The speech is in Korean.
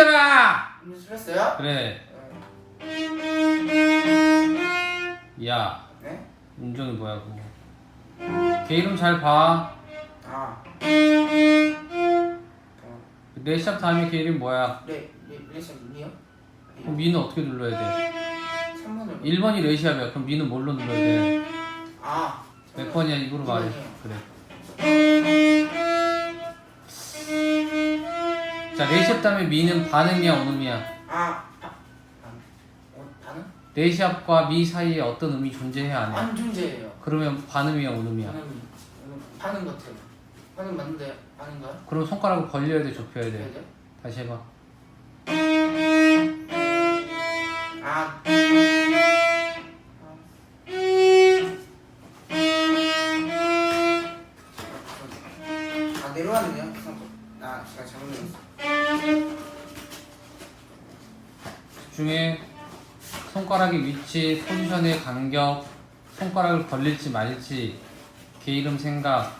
맞아요? 그래. 야, 네? 운전이 뭐야 그거. 걔 이름 잘 봐. 아. 내 시작 다음에 걔 이름 뭐야? 레, 레, 레션 미요? 그럼 미는 어떻게 눌러야 돼? 3번을 1번이 레시아야. 그럼 미는 뭘로 눌러야 돼? 아. 몇 번이야? 입으로 말해. 그래. 자, 다음에 미는 반음이야, 원음이야? 아. 아. 아. 어, 반응? 레시압과 미 사이에 어떤 음이 존재해야 안 해? 안 존재해요. 그러면 반음이야, 원음이야? 반응이 음, 반응 같아요. 반응 맞는데 아닌가요? 그럼 손가락을 벌려야 돼, 좁혀야 돼? 해야 돼? 다시 해봐. 아. 아 내려왔네요. 아 제가 잘못 내렸어. 중에 손가락의 위치, 포지션의 간격, 손가락을 벌릴지 말지, 걔 이름 생각,